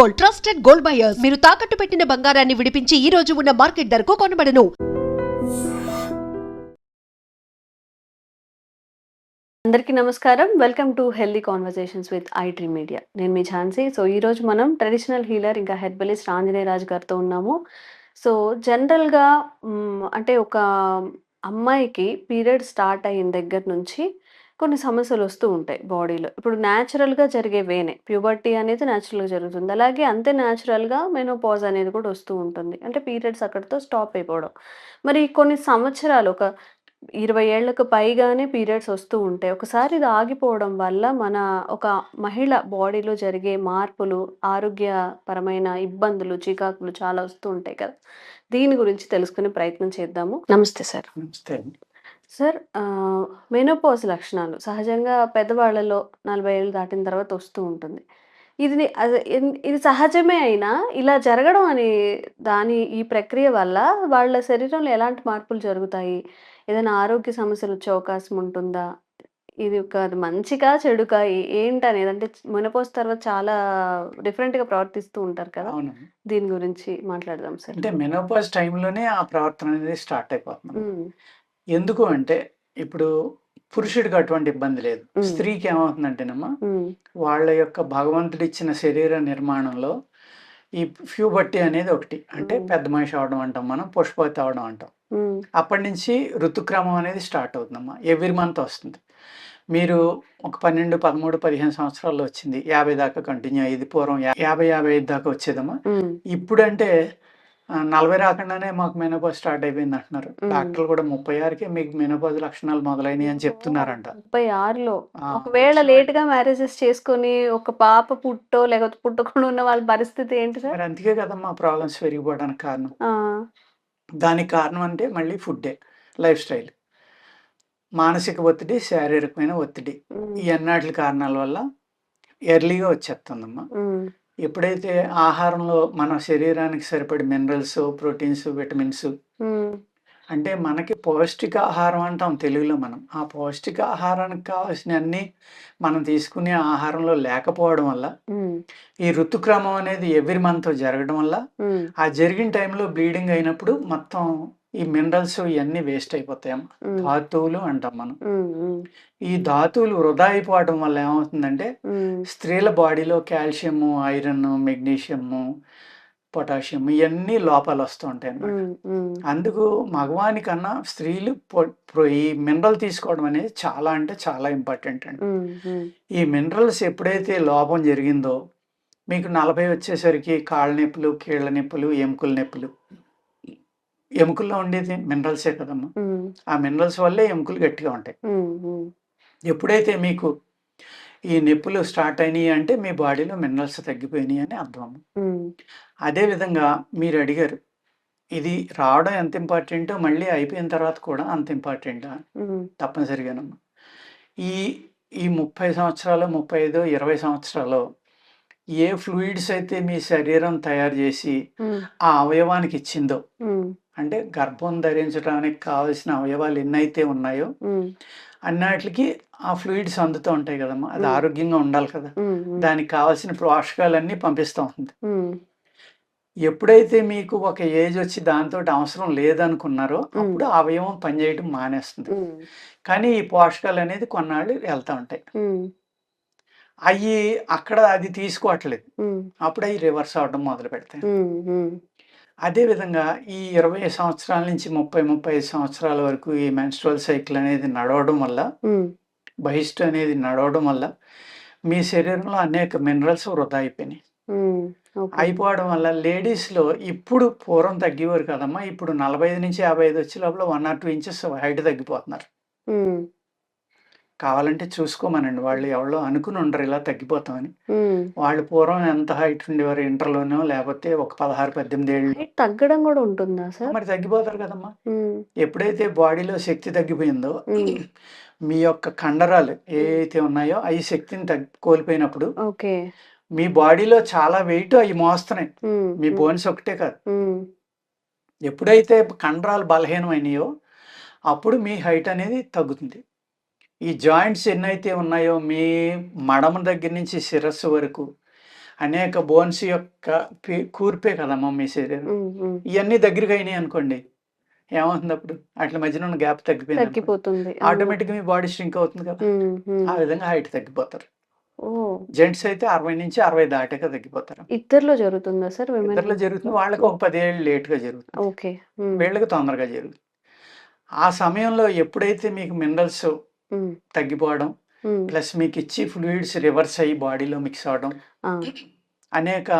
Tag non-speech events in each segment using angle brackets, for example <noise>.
Gold trusted gold buyers. మీరు తాకట్టు పెట్టిన బంగారాన్ని విడిపించి ఈ రోజు ఉన్న మార్కెట్ ధరకు కొనబడను. అందరికీ నమస్కారం. Welcome to healthy conversations with I media నేను మీ ఝాన్సీ. సో ఈ రోజు మనం ట్రెడిషనల్ హీలర్ ఇంకా హెర్బలిస్ట్ ఆంజనేయ రాజు గారితో ఉన్నాము. సో జనరల్గా అంటే ఒక అమ్మాయికి పీరియడ్ స్టార్ట్ అయిన దగ్గర నుంచి కొన్ని సమస్యలు వస్తూ ఉంటాయి బాడీలో. ఇప్పుడు న్యాచురల్గా జరిగే వేనే ప్యూబర్టీ అనేది న్యాచురల్గా జరుగుతుంది. అలాగే అంతే న్యాచురల్గా మెనోపాజ్ అనేది కూడా వస్తూ ఉంటుంది. అంటే పీరియడ్స్ అక్కడితో స్టాప్ అయిపోవడం. మరి కొన్ని సంవత్సరాలు ఒక ఇరవై ఏళ్ళకు పైగానే పీరియడ్స్ వస్తూ ఉంటాయి. ఒకసారి ఇది ఆగిపోవడం వల్ల మన ఒక మహిళ బాడీలో జరిగే మార్పులు ఆరోగ్యపరమైన ఇబ్బందులు చికాకులు చాలా వస్తూ ఉంటాయి కదా. దీని గురించి తెలుసుకునే ప్రయత్నం చేద్దాము. నమస్తే సార్. నమస్తే అండి. సార్ మెనోపాజ్ లక్షణాలు సహజంగా పెద్దవాళ్ళలో నలభై ఏళ్ళు దాటిన తర్వాత వస్తూ ఉంటుంది. ఇది అది ఇది సహజమే అయినా ఇలా జరగడం అని దాని ఈ ప్రక్రియ వల్ల వాళ్ళ శరీరంలో ఎలాంటి మార్పులు జరుగుతాయి? ఏదైనా ఆరోగ్య సమస్యలు వచ్చే అవకాశం ఉంటుందా? ఇది ఒక అది మంచిగా చెడుకా? ఏ- ఏంటనేది? అంటే మెనోపాజ్ తర్వాత చాలా డిఫరెంట్గా ప్రవర్తిస్తూ ఉంటారు కదా? అవును దీని గురించి మాట్లాడదాం సార్ అంటే మెనోపాజ్ టైంలోనే ఆ ప్రవర్తన అనేది స్టార్ట్ అయిపోతుంది ఎందుకు అంటే ఇప్పుడు పురుషుడికి అటువంటి ఇబ్బంది లేదు. స్త్రీకి ఏమవుతుందంటేనమ్మా వాళ్ళ యొక్క భగవంతుడు ఇచ్చిన శరీర నిర్మాణంలో ఈ ఫ్యూబట్టి అనేది ఒకటి. అంటే. పెద్ద మనిషి అవడం అంటాం మనం పుష్పవతి అవడం అంటాం. అప్పటి నుంచి ఋతుక్రమం అనేది స్టార్ట్ అవుతుందమ్మా. ఎవ్రీ మంత్ వస్తుంది. మీరు ఒక పన్నెండు పదమూడు పదిహేను సంవత్సరాల్లో వచ్చింది. యాభై దాకా కంటిన్యూ అయ్యేది. పూర్వం యాభై యాభై ఐదు దాకా వచ్చేదమ్మా. ఇప్పుడంటే నలభై రాకుండానే మాకు మెనోపాజ్ స్టార్ట్ అయిపోయింది అంటున్నారు. డాక్టర్లు కూడా ముప్పై ఆరుకే మీకు మెనోపాజ్ లక్షణాలు మొదలైనవి అని చెప్తున్నారంట. ముప్పై ఆరులో. ఒకవేళ లేట్గా మ్యారేజెస్ చేసుకొని ఒక పాప పుట్టో లేకపోతే పుట్టకుండా ఉన్న వాళ్ళ పరిస్థితి ఏంటి సార్? అందుకే కదమ్మా ప్రాబ్లమ్స్ పెరిగిపోవడానికి కారణం. దానికి కారణం అంటే మళ్ళీ ఫుడ్డే లైఫ్ స్టైల్ మానసిక ఒత్తిడి శారీరకమైన ఒత్తిడి. ఈ అన్నాటి కారణాల వల్ల ఎర్లీగా వచ్చేస్తుందమ్మా. ఎప్పుడైతే ఆహారంలో మన శరీరానికి సరిపడే మినరల్స్ ప్రోటీన్స్ విటమిన్స్ అంటే మనకి పౌష్టికాహారం అంటాం తెలుగులో మనం. ఆ పౌష్టికాహారానికి కావాల్సిన అన్ని మనం తీసుకునే ఆహారంలో లేకపోవడం వల్ల ఈ ఋతుక్రమం అనేది ఎవ్రీ మంత్ జరగడం వల్ల ఆ జరిగిన టైంలో బ్లీడింగ్ అయినప్పుడు మొత్తం ఈ మినరల్స్ ఇవన్నీ వేస్ట్ అయిపోతాయమ్మ ధాతువులు అంటాం మనం. ఈ ధాతువులు వృధా అయిపోవడం వల్ల ఏమవుతుందంటే స్త్రీల బాడీలో కాల్షియము ఐరన్ మెగ్నీషియము పొటాషియం ఇవన్నీ లోపాలు వస్తూ ఉంటాయి ఉమ్, అందుకు మగవాని కన్నా స్త్రీలు ఈ మినరల్ తీసుకోవడం అనేది చాలా అంటే చాలా ఇంపార్టెంట్ అండి. ఈ మినరల్స్ ఎప్పుడైతే లోపం జరిగిందో మీకు నలభై వచ్చేసరికి కాళ్ళ నొప్పులు కీళ్ళ నొప్పులు ఎముకల నొప్పులు ఎముకల్లో ఉండేది మినరల్సే కదమ్మా. ఆ మినరల్స్ వల్లే ఎముకలు గట్టిగా ఉంటాయి. ఎప్పుడైతే మీకు ఈ నొప్పులు స్టార్ట్ అయినాయి అంటే మీ బాడీలో మినరల్స్ తగ్గిపోయినాయి అని అర్థం అదేవిధంగా మీరు అడిగారు ఇది రావడం ఎంత ఇంపార్టెంటో మళ్ళీ అయిపోయిన తర్వాత కూడా అంత ఇంపార్టెంటా? తప్పనిసరిగానమ్మా. ఈ ఈ ముప్పై సంవత్సరాలు ముప్పై ఐదు ఇరవై సంవత్సరాలు ఏ ఫ్లూయిడ్స్ అయితే మీ శరీరం తయారు చేసి ఆ అవయవానికి ఇచ్చిందో అంటే గర్భం ధరించడానికి కావాల్సిన అవయవాలు ఎన్నైతే ఉన్నాయో అన్నిటికి ఆ ఫ్లూయిడ్స్ అందుతూ ఉంటాయి కదమ్మా. అది. ఆరోగ్యంగా ఉండాలి కదా. దానికి కావాల్సిన పోషకాలన్నీ పంపిస్తూ ఉంటుంది. ఎప్పుడైతే మీకు ఒక ఏజ్ వచ్చి దాంతో అవసరం లేదనుకున్నారో. అప్పుడు అవయవం పనిచేయడం మానేస్తుంది. కానీ ఈ పోషకాలు అనేది కొన్నాళ్ళు వెళ్తూ ఉంటాయి. అవి అక్కడ అది తీసుకోవట్లేదు. అప్పుడు అవి రివర్స్ అవడం మొదలు పెడతాయి అదేవిధంగా ఈ ఇరవై సంవత్సరాల నుంచి ముప్పై ముప్పై ఐదు సంవత్సరాల వరకు ఈ మెన్స్ట్రువల్ సైకిల్ అనేది నడవడం వల్ల బహిష్టు అనేది నడవడం వల్ల మీ శరీరంలో అనేక మినరల్స్ వృధా అయిపోయినాయి. అయిపోవడం వల్ల లేడీస్లో ఇప్పుడు పూర్వం తగ్గేవారు కదమ్మా ఇప్పుడు నలభై ఐదు నుంచి యాభై ఐదు వచ్చే లోపల one or two inches height తగ్గిపోతున్నారు. కావాలంటే చూసుకోమనండి. వాళ్ళు ఎవరో అనుకుని ఉండరు ఇలా తగ్గిపోతామని. వాళ్ళు పూర్వం ఎంత హైట్ ఉండేవారు ఇంటర్లోనో లేకపోతే ఒక పదహారు పద్దెనిమిది ఏళ్ళు. తగ్గడం కూడా ఉంటుందా సార్? మరి తగ్గిపోతారు కదమ్మా. ఎప్పుడైతే బాడీలో శక్తి తగ్గిపోయిందో. మీ యొక్క కండరాలు ఏవైతే ఉన్నాయో అవి శక్తిని తగ్గి కోల్పోయినప్పుడు ఓకే. మీ బాడీలో చాలా వెయిట్ అవి మోస్తున్నాయి. మీ బోన్స్ ఒకటే కాదు. ఎప్పుడైతే కండరాలు బలహీనమైనాయో అప్పుడు మీ హైట్ అనేది తగ్గుతుంది. ఈ జాయింట్స్ ఎన్నైతే ఉన్నాయో మీ మడమ దగ్గర నుంచి శిరస్సు వరకు అనేక బోన్స్ యొక్క కూర్పే కదమ్మా మీ శరీరం. ఇవన్నీ దగ్గరికి అయినాయి అనుకోండి ఏమవుతుంది అప్పుడు అట్ల మధ్యన ఉన్న గ్యాప్ తగ్గిపోయింది తగ్గిపోతుంది. ఆటోమేటిక్గా మీ బాడీ స్ట్రింక్ అవుతుంది కదా. ఆ విధంగా హైట్ తగ్గిపోతారు. జెంట్స్ అయితే అరవై నుంచి అరవై దాటాక తగ్గిపోతారు. ఇద్దరిలో జరుగుతుందా సార్ ఇద్దరిలో జరుగుతుంది. వాళ్ళకి ఒక పదేళ్ళు లేట్గా జరుగుతుంది. ఓకే. వీళ్ళకి తొందరగా జరుగుతుంది. ఆ సమయంలో ఎప్పుడైతే మీకు మినరల్స్ ఉమ్, తగ్గిపోవడం. ఉమ్. ప్లస్ మీకు ఇచ్చి ఫ్లూయిడ్స్ రివర్స్ అయ్యి బాడీలో మిక్స్ అవడం. ఆ, అనేక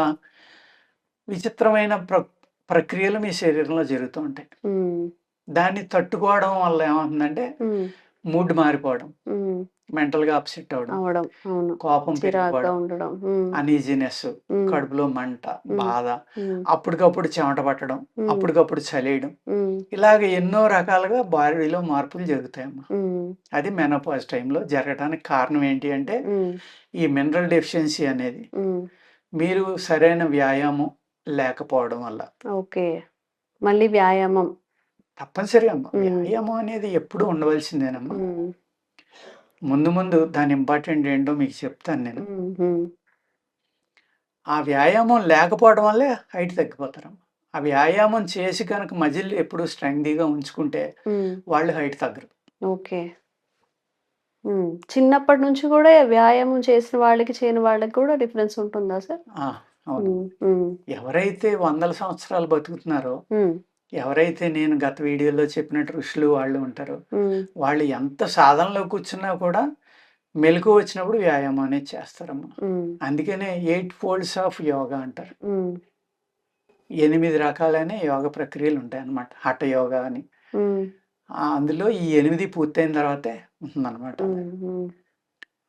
విచిత్రమైన ప్ర ప్రక్రియలు మీ శరీరంలో జరుగుతూ ఉంటాయి. ఉమ్, దాన్ని తట్టుకోవడం వల్ల ఏమవుతుందంటే ఉమ్, మూడ్ మారిపోవడం. ఉమ్. మెంటల్గా అప్సెట్ అవడం కోపం ఉండడం అనీజినెస్ కడుపులో మంట బాధ అప్పటికప్పుడు చెమట పట్టడం అప్పటికప్పుడు చలేయడం ఇలాగ ఎన్నో రకాలుగా బాడీలో మార్పులు జరుగుతాయమ్మా. అది మెనోపాజ్ టైంలో జరగడానికి కారణం ఏంటి అంటే ఈ మినరల్ డెఫిషియన్సీ అనేది. మీరు సరైన వ్యాయామం లేకపోవడం వల్ల. ఓకే. మళ్ళీ వ్యాయామం. తప్పనిసరిగా అమ్మా. మ్మ్. వ్యాయామం అనేది ఎప్పుడు ఉండవలసిందేనమ్మా. ముందు ముందు దాని ఇంపార్టెంట్ ఏంటో మీకు చెప్తాను నేను. ఆ వ్యాయామం లేకపోవడం వల్లే హైట్ తగ్గిపోతారమ్మా. ఆ వ్యాయామం చేసి కనుక మజిల్ ఎప్పుడు స్ట్రెంగ్దీగా ఉంచుకుంటే. వాళ్ళు హైట్ తగ్గరు. ఓకే. చిన్నప్పటి నుంచి కూడా వ్యాయామం చేసిన వాళ్ళకి చేయని వాళ్ళకి కూడా డిఫరెన్స్ ఉంటుందా సార్? ఎవరైతే వందల సంవత్సరాలు బతుకుతున్నారో ఎవరైతే నేను గత వీడియోలో చెప్పినట్టు ఋషులు వాళ్ళు ఉంటారో వాళ్ళు ఎంత సాధనలో కూర్చున్నా కూడా మెలకు వచ్చినప్పుడు వ్యాయామం అనేది చేస్తారమ్మా. అందుకనే ఎయిట్ ఫోల్డ్స్ ఆఫ్ యోగా అంటారు. ఎనిమిది రకాలైన యోగ ప్రక్రియలు ఉంటాయి అన్నమాట హఠ యోగా అని. అందులో ఈ ఎనిమిది పూర్తయిన తర్వాతే ఉంటుందన్నమాట.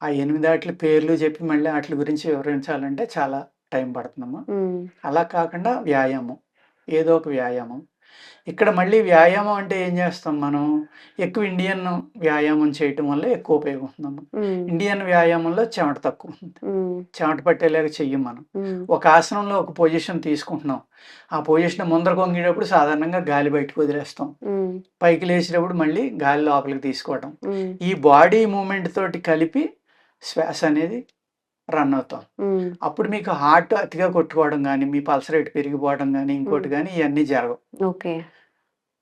ఆ ఎనిమిది వాటి పేర్లు చెప్పి మళ్ళీ వాటి గురించి వివరించాలంటే చాలా టైం పడుతుందమ్మా. అలా కాకుండా వ్యాయామం ఏదో ఒక వ్యాయామం. ఇక్కడ మళ్ళీ వ్యాయామం అంటే ఏం చేస్తాం మనం? ఎక్కువ ఇండియన్ వ్యాయామం చేయటం వల్ల ఎక్కువ ఉపయోగం ఉంటుందమ్మా ఉమ్, ఇండియన్ వ్యాయామంలో చెమట తక్కువ ఉమ్, చెమట పట్టేలాగా చెయ్యం మనం. ఒక ఆసనంలో ఒక పొజిషన్ తీసుకుంటున్నాం. ఆ పొజిషన్ ముందర కొంగేటప్పుడు సాధారణంగా గాలి బయటకు వదిలేస్తాం. పైకి లేచేటప్పుడు మళ్ళీ గాలి లోపలికి తీసుకోవడం ఉమ్, ఈ బాడీ మూమెంట్ తోటి కలిపి శ్వాస అనేది రన్ అవుతాం. అప్పుడు మీకు హార్ట్ అతిగా కొట్టుకోవడం కానీ మీ పల్స్ రేట్ పెరిగిపోవడం కానీ ఇంకోటి కానీ ఇవన్నీ జరగవు. ఓకే.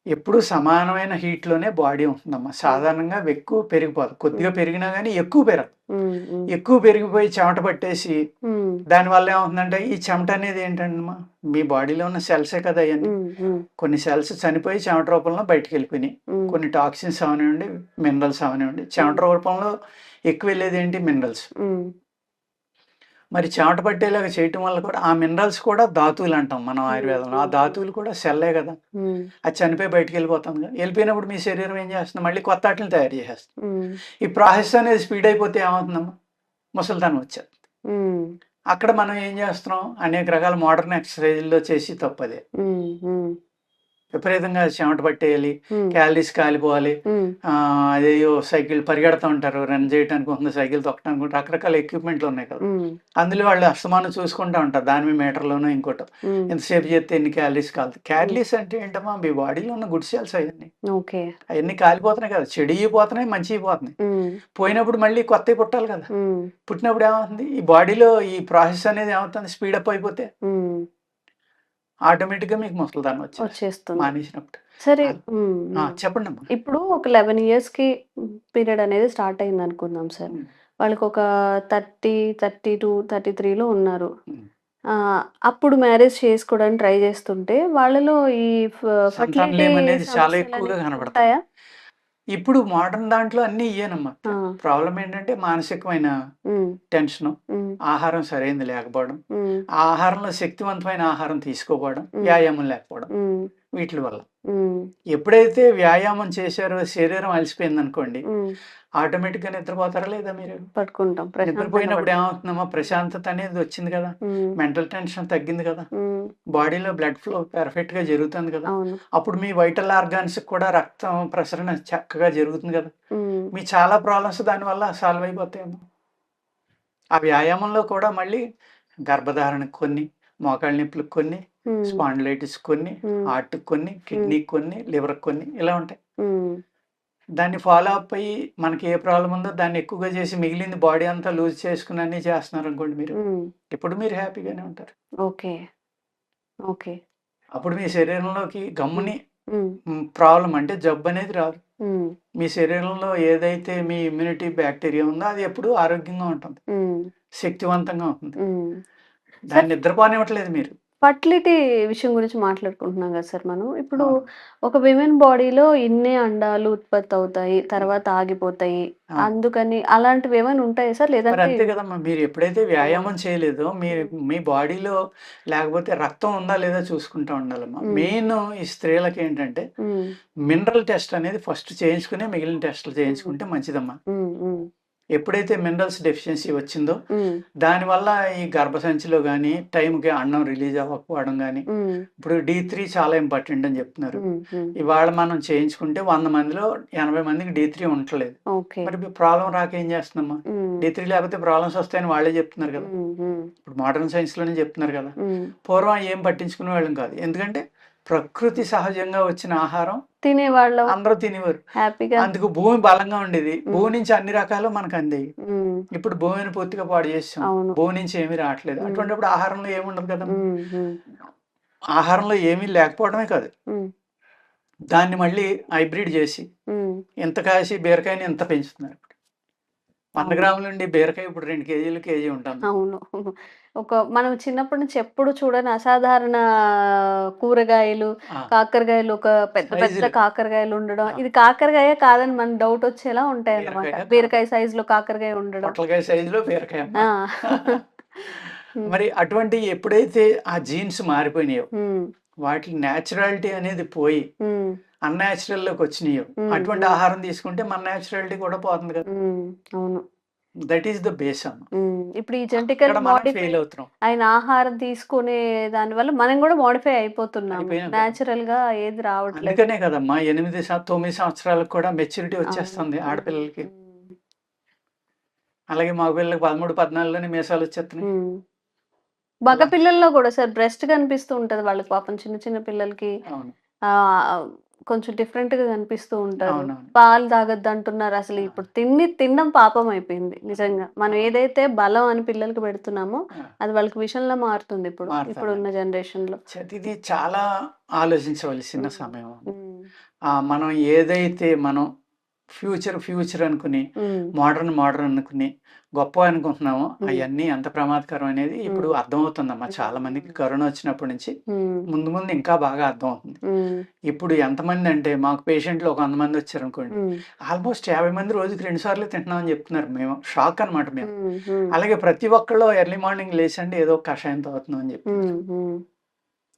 ఎప్పుడు సమానమైన హీట్లోనే బాడీ ఉంటుందమ్మా. సాధారణంగా ఎక్కువ పెరిగిపోదు. కొద్దిగా పెరిగినా కానీ ఎక్కువ పెరగదు. ఉమ్, ఎక్కువ పెరిగిపోయి చెమట పట్టేసి ఉమ్, దానివల్ల ఏమవుతుందంటే ఈ చెమట అనేది ఏంటంటమ్మా మీ బాడీలో ఉన్న సెల్సే కదా అవన్నీ కొన్ని సెల్స్ చనిపోయి చెమట రూపంలో బయటికి వెళ్ళిపోయినాయి. కొన్ని టాక్సిన్స్ అవనివ్వండి మినరల్స్ అవనివ్వండి చెమట రూపంలో ఎక్కువ వెళ్ళేది ఏంటి? మినరల్స్. మరి చెమట పట్టేలాగా చేయటం వల్ల కూడా ఆ మినరల్స్ కూడా ధాతువులు అంటాం మనం ఆయుర్వేదంలో. ఆ ధాతువులు కూడా సెల్లే కదా. అది చనిపోయి బయటికి వెళ్ళిపోతుంది కదా. వెళ్ళిపోయినప్పుడు మీ శరీరం ఏం చేస్తుంది? మళ్ళీ కొత్త వాటిని తయారు చేసేస్తుంది. ఈ ప్రాసెస్ అనేది స్పీడ్ అయిపోతే ఏమవుతుందమ్మా? ముసలితనం వచ్చేది. అక్కడ మనం ఏం చేస్తున్నాం? అనేక రకాల మోడర్న్ ఎక్సర్సైజుల్లో చేసి తప్పదే. విపరీతంగా చెమట పట్టేయాలి క్యాలరీస్ కాలిపోవాలి. అదేయో సైకిల్ పరిగెడతా ఉంటారు రన్ చేయడానికి ఉంటుంది సైకిల్ తొక్కడానికి రకరకాల ఎక్విప్మెంట్లు ఉన్నాయి కదా. అందులో వాళ్ళు అస్తమానం చూసుకుంటూ ఉంటారు దాని మీటర్లోనో ఇంకోటి. ఎంతసేపు చేస్తే ఎన్ని క్యాలరీస్ కాలుతాయి? క్యాలరీస్ అంటే ఏంటమ్మా మీ బాడీలో ఉన్న గుడ్ సెల్స్ అవన్నీ అవన్నీ కాలిపోతున్నాయి కదా చెడు అయిపోతున్నాయి మంచి అయిపోతున్నాయి ఉమ్, పోయినప్పుడు మళ్ళీ కొత్తవి పుట్టాలి కదా. పుట్టినప్పుడు ఏమవుతుంది? ఈ బాడీలో ఈ ప్రాసెస్ అనేది ఏమవుతుంది? స్పీడప్ అయిపోతే. ఉమ్, ఆటోమేటిక్గా మీకు ముసలిదాన్ని వచ్చి వచ్చేస్తుంది. మానేసినప్పుడు. సరే. చెప్పండి ఇప్పుడు ఒక లెవెన్ ఇయర్స్కి పీరియడ్ అనేది స్టార్ట్ అయింది అనుకుందాం సార్. వాళ్ళకి ఒక థర్టీ థర్టీ టూ థర్టీ త్రీలో ఉన్నారు. అప్పుడు మ్యారేజ్ చేసుకోవడానికి ట్రై చేస్తుంటే వాళ్ళలో ఈ అనేది చాలా ఎక్కువగా కనబడతాయి. ఇప్పుడు మోడర్న్ దాంట్లో అన్ని ఇయ్యేనమ్మా. ఆ, ప్రాబ్లం ఏంటంటే మానసికమైన టెన్షన్ ఆహారం సరైనది లేకపోవడం ఆహారంలో శక్తివంతమైన ఆహారం తీసుకోపోవడం మ్. వ్యాయామం లేకపోవడం. వీటి వల్ల. ఎప్పుడైతే వ్యాయామం చేశారో శరీరం అలసిపోయింది అనుకోండి ఆటోమేటిక్గా నిద్రపోతారా లేదా మీరు? ప్రశాంతంగా నిద్రపోయినప్పుడు. ఏమవుతుందమ్మా? ప్రశాంతత అనేది వచ్చింది కదా. మెంటల్ టెన్షన్ తగ్గింది కదా. బాడీలో బ్లడ్ ఫ్లో పెర్ఫెక్ట్గా జరుగుతుంది కదా. అప్పుడు మీ వైటల్ ఆర్గాన్స్ కూడా రక్తం ప్రసరణ చక్కగా జరుగుతుంది కదా. మీ చాలా ప్రాబ్లమ్స్ దానివల్ల సాల్వ్ అయిపోతాయేమో. ఆ వ్యాయామంలో కూడా మళ్ళీ గర్భధారణకు కొన్ని మోకాళ్ళ నొప్పులకు కొన్ని స్పాండిలైటిస్ కొన్ని హార్ట్ కొన్ని కిడ్నీ కొన్ని లివర్ కొన్ని ఇలా ఉంటాయి. దాన్ని ఫాలో అప్ అయ్యి మనకి ఏ ప్రాబ్లం ఉందో దాన్ని ఎక్కువగా చేసి మిగిలింది బాడీ అంతా లూజ్ చేసుకుని అన్నీ చేస్తున్నారు అనుకోండి మీరు. ఇప్పుడు మీరు హ్యాపీగానే ఉంటారు. ఓకే. ఓకే. అప్పుడు మీ శరీరంలోకి గమ్ముని ప్రాబ్లం అంటే జబ్బు అనేది రాదు. మీ శరీరంలో ఏదైతే మీ ఇమ్యూనిటీ బ్యాక్టీరియా ఉందో అది ఎప్పుడు ఆరోగ్యంగా ఉంటుంది. శక్తివంతంగా ఉంటుంది. దాన్ని నిద్రపోనివ్వట్లేదు మీరు. ఫర్టిలిటీ విషయం గురించి మాట్లాడుకుంటున్నాం కదా సార్ మనం. ఇప్పుడు. ఒక విమెన్ బాడీలో ఇన్నే అండాలు ఉత్పత్తి అవుతాయి తర్వాత ఆగిపోతాయి. అందుకని అలాంటివి ఏమైనా ఉంటాయి సార్? మరి అంతే కదమ్మా మీరు ఎప్పుడైతే వ్యాయామం చేయలేదో మీరు మీ బాడీలో లేకపోతే రక్తం ఉందా లేదా చూసుకుంటూ ఉండాలమ్మా. మ్మ్. మెయిన్ ఈ స్త్రీలకి ఏంటంటే మినరల్ టెస్ట్ అనేది ఫస్ట్ చేయించుకునే మిగిలిన టెస్టులు చేయించుకుంటే మంచిదమ్మా. ఎప్పుడైతే మినరల్స్ డెఫిషియన్సీ వచ్చిందో దానివల్ల ఈ గర్భసంచిలో కానీ టైంకి అన్నం రిలీజ్ అవ్వకపోవడం కానీ ఇప్పుడు డి త్రీ చాలా ఇంపార్టెంట్ అని చెప్తున్నారు. ఇవాళ మనం చేయించుకుంటే వంద మందిలో ఎనభై మందికి డి త్రీ ఉండట్లేదు. ఓకే. మరి ప్రాబ్లం రాక ఏం చేస్తున్నామా డి త్రీ లేకపోతే ప్రాబ్లమ్స్ వస్తాయని వాళ్ళే చెప్తున్నారు కదా. ఇప్పుడు మోడర్న్ సైన్స్లోనే చెప్తున్నారు కదా. పూర్వం ఏం పట్టించుకునే వాళ్ళం కాదు. ఎందుకంటే ప్రకృతి సహజంగా వచ్చిన ఆహారం తినేవాళ్ళం. అందరూ తినేవారు. హ్యాపీగా. అందుకు భూమి బలంగా ఉండేది. భూమి నుంచి అన్ని రకాలు మనకు అందేవి. ఇప్పుడు భూమిని పూర్తిగా పాడు చేసాం. అవును. భూమి నుంచి ఏమీ రావట్లేదు. అటువంటిప్పుడు ఆహారంలో ఏముండదు కదా. ఉమ్, ఉమ్, ఆహారంలో ఏమీ లేకపోవడమే కాదు. దాన్ని మళ్ళీ హైబ్రిడ్ చేసి. ఎంత కాసి బీరకాయని ఎంత పెంచుతున్నారు. వంద. గ్రాముల నుండి బీరకాయ ఇప్పుడు రెండు కేజీలు కేజీ ఉంటుంది. అవును. ఒక మనం చిన్నప్పటి నుంచి ఎప్పుడు చూడని అసాధారణ కూరగాయలు కాకరకాయలు ఒక పెద్ద పెద్ద. కాకరకాయలు ఉండడం. ఇది కాకరకాయ కాదని మన డౌట్ వచ్చేలా ఉంటాయి అన్నమాట. బీరకాయ సైజ్లో కాకరకాయ ఉండడం. పొట్లకాయ సైజులో బీరకాయ <laughs> మరి అటువంటి ఎప్పుడైతే ఆ జీన్స్ మారిపోయినాయో వాటి న్యాచురాలిటీ అనేది పోయి ఉమ్, అన్యాచురల్లోకి వచ్చినాయో. అటువంటి ఆహారం తీసుకుంటే మన న్యాచురాలిటీ కూడా పోతుంది కదా. అవును. దట్ ఈస్ ద బేస్ ఇప్పుడు ఈ జెంటికల్ ఫెయిల్ అవుతున్నాం. ఆయన ఆహారం తీసుకునే దాని వల్ల మనం కూడా మాడిఫై కదా. నేచురల్గా ఏది రావట్లేదు. అందుకనే కదమ్మా ఎనిమిది తొమ్మిది సంవత్సరాలకు కూడా మెచ్యూరిటీ వచ్చేస్తుంది. ఆడపిల్లలకి. అలాగే మగ పిల్లలకి పదమూడు పద్నాలుగులోనే మీసాలు వచ్చేస్తున్నాయి. మగ పిల్లల్లో కూడా సార్ బ్రెస్ట్ కనిపిస్తూ ఉంటది వాళ్ళకి పాపం చిన్న చిన్న పిల్లలకి. కొంచెం డిఫరెంట్గా కనిపిస్తూ ఉంటారు. పాలు తాగొద్దు అంటున్నారు అసలు ఇప్పుడు తిండి తినడం పాపం అయిపోయింది నిజంగా. మనం ఏదైతే బలం అని పిల్లలకి పెడుతున్నామో. అది వాళ్ళకి విషయంలో మారుతుంది ఇప్పుడు. ఇప్పుడు ఉన్న జనరేషన్లో ఇది చాలా ఆలోచించవలసిన. సమయం. మనం ఏదైతే మనం ఫ్యూచర్ ఫ్యూచర్ అనుకుని మోడర్న్ మోడర్న్ అనుకుని గొప్ప అనుకుంటున్నామో. అవన్నీ ఎంత ప్రమాదకరం అనేది ఇప్పుడు మ్మ్. అర్థమవుతుందమ్మా. చాలా మందికి కరోనా వచ్చినప్పటి నుంచి ముందు ముందు ఇంకా బాగా అర్థమవుతుంది. ఇప్పుడు ఎంతమంది అంటే మాకు పేషెంట్లు ఒక వంద మంది వచ్చారు అనుకోండి ఆల్మోస్ట్ యాభై మంది రోజుకి రెండు సార్లు తింటున్నామని చెప్తున్నారు మేము. షాక్ అనమాట మేము. అలాగే ప్రతి ఒక్కళ్ళు ఎర్లీ మార్నింగ్ లేచండి ఏదో కషాయం తాగుతున్నాం అని చెప్పి.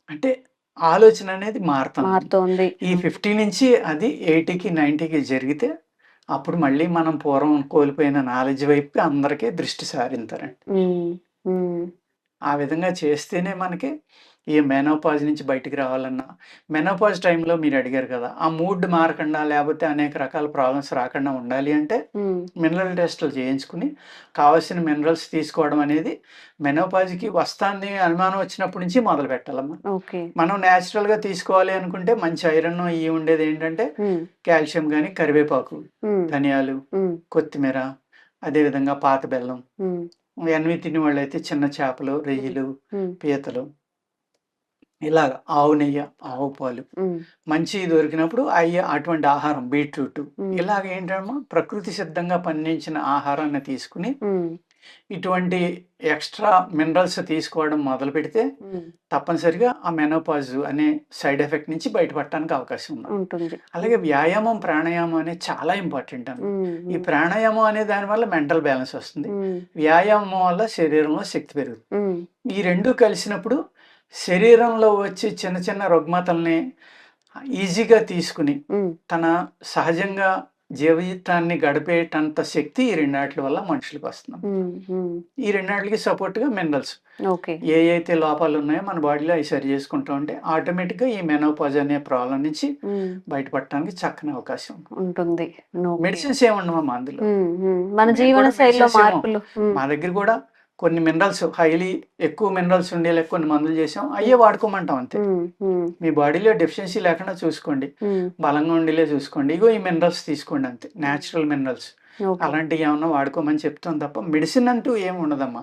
అంటే ఆలోచన అనేది మారుతుంది. మారుతోంది. ఈ ఫిఫ్టీ నుంచి అది ఎయిటీకి నైంటీకి జరిగితే అప్పుడు మళ్ళీ మనం పూర్వం కోల్పోయిన నాలెడ్జ్ వైపు అందరికీ దృష్టి సారింతారండి. ఉమ్, ఆ విధంగా చేస్తేనే మనకి ఈ మెనోపాజ్ నుంచి బయటికి రావాలన్నా మెనోపాజ్ టైంలో మీరు అడిగారు కదా ఆ మూడ్ మారకుండా లేకపోతే అనేక రకాల ప్రాబ్లమ్స్ రాకుండా ఉండాలి అంటే మినరల్ టెస్టులు చేయించుకుని కావాల్సిన మినరల్స్ తీసుకోవడం అనేది మెనోపాజ్కి వస్తాన్ని అనుమానం వచ్చినప్పటి నుంచి మొదలు పెట్టాలమ్మా. మనం న్యాచురల్గా తీసుకోవాలి అనుకుంటే మంచి ఐరన్ ఇవి ఉండేది ఏంటంటే కాల్షియం కానీ కరివేపాకు ధనియాలు కొత్తిమీర అదేవిధంగా పాత బెల్లం ఎన్వి తినే వాళ్ళు అయితే చిన్న చేపలు రొయ్యలు పీతలు ఇలాగ ఆవు నెయ్యి ఆవు పాలు మంచి దొరికినప్పుడు అయ్యి అటువంటి ఆహారం బీట్రూట్. ఇలాగ ఏంటమ్మా ప్రకృతి సిద్ధంగా పండించిన ఆహారాన్ని తీసుకుని ఇటువంటి ఎక్స్ట్రా మినరల్స్ తీసుకోవడం మొదలు పెడితే తప్పనిసరిగా ఆ మెనోపాజ్ అనే సైడ్ ఎఫెక్ట్ నుంచి బయటపడటానికి అవకాశం ఉంది అలాగే వ్యాయామం ప్రాణాయామం అనేది చాలా ఇంపార్టెంట్ అన్న ఉమ్, ఈ ప్రాణాయామం అనే దాని వల్ల మెంటల్ బ్యాలెన్స్ వస్తుంది. వ్యాయామం వల్ల శరీరంలో శక్తి పెరుగుతుంది. ఈ రెండు కలిసినప్పుడు శరీరంలో వచ్చే చిన్న చిన్న రుగ్మతల్ని ఈజీగా తీసుకుని తన సహజంగా జీవితాన్ని గడిపేటంత శక్తి ఈ రెండాట్ల వల్ల మనుషులకు ఉమ్, ఈ రెండాటికి సపోర్ట్గా మినరల్స్. ఏ అయితే లోపాలు ఉన్నాయో మన బాడీలో అవి సరి చేసుకుంటూ ఉంటే ఆటోమేటిక్గా ఈ మెనోపాజ్ అనే ప్రాబ్లం నుంచి బయటపడటానికి చక్కని అవకాశం ఉంటుంది. మెడిసిన్స్ ఏముండమమ్మా అందులో? మన జీవన శైలిలో మార్పులు మా దగ్గర కూడా కొన్ని మినరల్స్ హైలీ ఎక్కువ మినరల్స్ ఉండేలా కొన్ని మందులు చేసాం అయ్యే వాడుకోమంటాం అంతే. మీ బాడీలో డెఫిషియన్సీ లేకుండా చూసుకోండి. బలంగా ఉండేలే చూసుకోండి. ఇగో ఈ మినరల్స్ తీసుకోండి అంతే. Natural minerals. అలాంటివి ఏమన్నా వాడుకోమని చెప్తాం తప్ప మెడిసిన్ అంటూ ఏమి ఉండదమ్మా.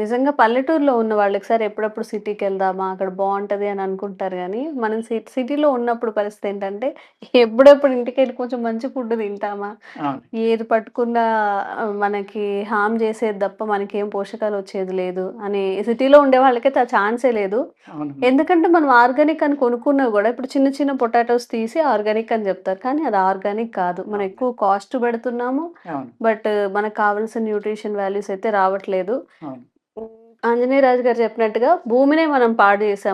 నిజంగా పల్లెటూరులో ఉన్న వాళ్ళకి సార్ ఎప్పుడప్పుడు సిటీకి వెళ్దామా అక్కడ బాగుంటది అని అనుకుంటారు కానీ మనం సిటీలో ఉన్నప్పుడు పరిస్థితి ఏంటంటే ఎప్పుడెప్పుడు ఇంటికి వెళ్ళి కొంచెం మంచి ఫుడ్ తింటామా? ఏది పట్టుకున్నా మనకి హామ్ చేసేది తప్ప మనకేం పోషకాలు వచ్చేది లేదు అని సిటీలో ఉండే వాళ్ళకైతే ఆ ఛాన్సే లేదు. ఎందుకంటే మనం ఆర్గానిక్ అని కొనుక్కున్నా కూడా ఇప్పుడు చిన్న చిన్న పొటాటోస్ తీసి ఆర్గానిక్ అని చెప్తారు కానీ అది ఆర్గానిక్ కాదు. మనం ఎక్కువ కాస్ట్ పెడుతున్నాము అవును. బట్ మనకు కావాల్సిన న్యూట్రిషన్ వాల్యూస్ అయితే రావట్లేదు. ఆంజనేయ రాజు గారు చెప్పినట్టుగా భూమినే మనం పాడు చేసాం